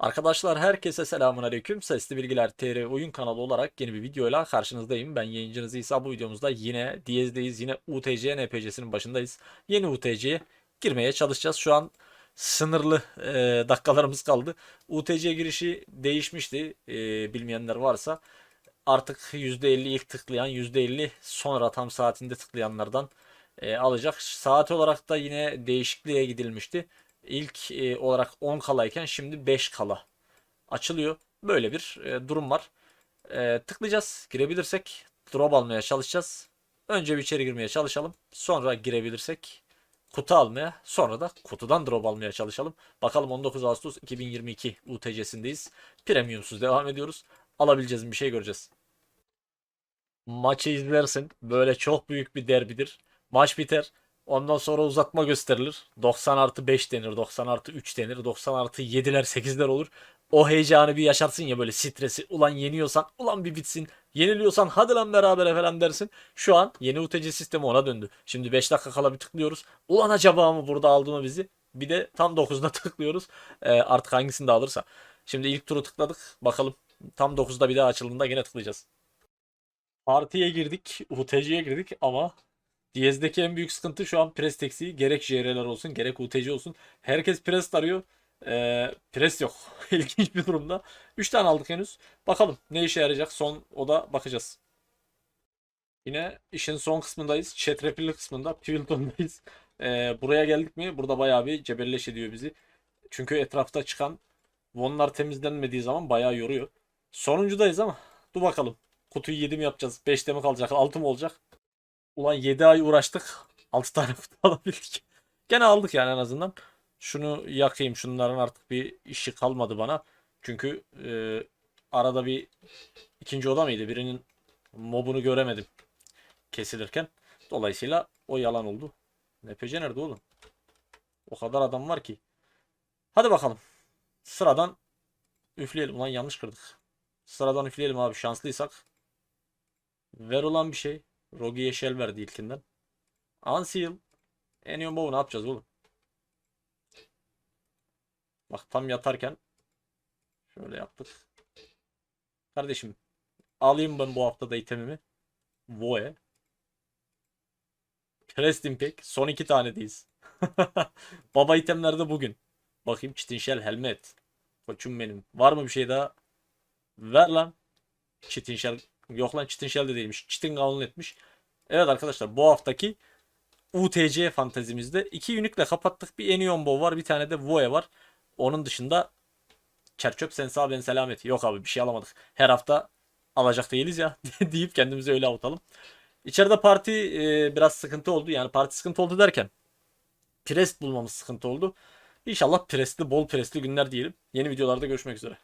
Arkadaşlar herkese selamun aleyküm. Sesli Bilgiler TR oyun kanalı olarak yeni bir videoyla karşınızdayım. Ben yayıncınız İsa. Bu videomuzda yine Diyez'deyiz. Yine UTC NPC'sinin başındayız. Yeni UTC'ye girmeye çalışacağız. Şu an sınırlı e, dakikalarımız kaldı. UTC girişi değişmişti. E, bilmeyenler varsa artık %50 ilk tıklayan %50 sonra tam saatinde tıklayanlardan e, alacak. Saat olarak da yine değişikliğe gidilmişti. İlk e, olarak 10 kalayken şimdi 5 kala açılıyor. Böyle bir e, durum var. E, tıklayacağız. Girebilirsek drop almaya çalışacağız. Önce bir içeri girmeye çalışalım. Sonra girebilirsek kutu almaya, sonra da kutudan drop almaya çalışalım. Bakalım 19 Ağustos 2022 UTC'sindeyiz. Premiumsuz devam ediyoruz. Alabileceğiz bir şey göreceğiz. Maçı izlersin. Böyle çok büyük bir derbidir. Maç biter. Ondan sonra uzatma gösterilir. 90 artı 5 denir, 90 artı 3 denir, 90 artı 7'ler 8'ler olur. O heyecanı bir yaşarsın ya böyle stresi. Ulan yeniyorsan ulan bir bitsin. Yeniliyorsan hadi lan beraber falan dersin. Şu an yeni UTC sistemi ona döndü. Şimdi 5 dakika kala bir tıklıyoruz. Ulan acaba mı burada aldı mı bizi? Bir de tam 9'da tıklıyoruz. Ee, artık hangisini de alırsa. Şimdi ilk turu tıkladık. Bakalım tam 9'da bir daha açıldığında yine tıklayacağız. Partiye girdik. UTC'ye girdik ama Diyez'deki en büyük sıkıntı şu an pres eksiği. Gerek JR'ler olsun gerek UTC olsun. Herkes pres arıyor. Ee, pres yok. İlginç bir durumda. 3 tane aldık henüz. Bakalım ne işe yarayacak. Son oda bakacağız. Yine işin son kısmındayız. Çetrefilli kısmında. Pivilton'dayız. Ee, buraya geldik mi? Burada bayağı bir cebelleş ediyor bizi. Çünkü etrafta çıkan Vonlar temizlenmediği zaman bayağı yoruyor. Sonuncudayız ama dur bakalım. Kutuyu 7 mi yapacağız? 5'te mi kalacak? 6 mı olacak? Ulan 7 ay uğraştık. 6 tane kutu alabildik. Gene aldık yani en azından. Şunu yakayım. Şunların artık bir işi kalmadı bana. Çünkü e, arada bir ikinci oda mıydı? Birinin mobunu göremedim kesilirken. Dolayısıyla o yalan oldu. NPC nerede oğlum? O kadar adam var ki. Hadi bakalım. Sıradan üfleyelim. Ulan yanlış kırdık. Sıradan üfleyelim abi şanslıysak. Ver olan bir şey. Rogi'ye shell verdi ilkinden. Unseal. Enion Bow ne yapacağız oğlum? Bak tam yatarken şöyle yaptık. Kardeşim alayım ben bu hafta da itemimi. Voe. Crest Impact. Son iki tanedeyiz. Baba itemlerde bugün. Bakayım Çitin Shell Helmet. Koçum benim. Var mı bir şey daha? Ver lan. Çitin Shell. Yok lan Çitin Shell de değilmiş. Çitin Gauntlet etmiş. Evet arkadaşlar bu haftaki UTC fantezimizde iki unique'le kapattık. Bir Enion Bow var. Bir tane de Voe var. Onun dışında Çerçöp sen sağ ben selamet. Yok abi bir şey alamadık. Her hafta alacak değiliz ya deyip kendimizi öyle avutalım. İçeride parti e, biraz sıkıntı oldu. Yani parti sıkıntı oldu derken Prest bulmamız sıkıntı oldu. İnşallah presli, bol presli günler diyelim. Yeni videolarda görüşmek üzere.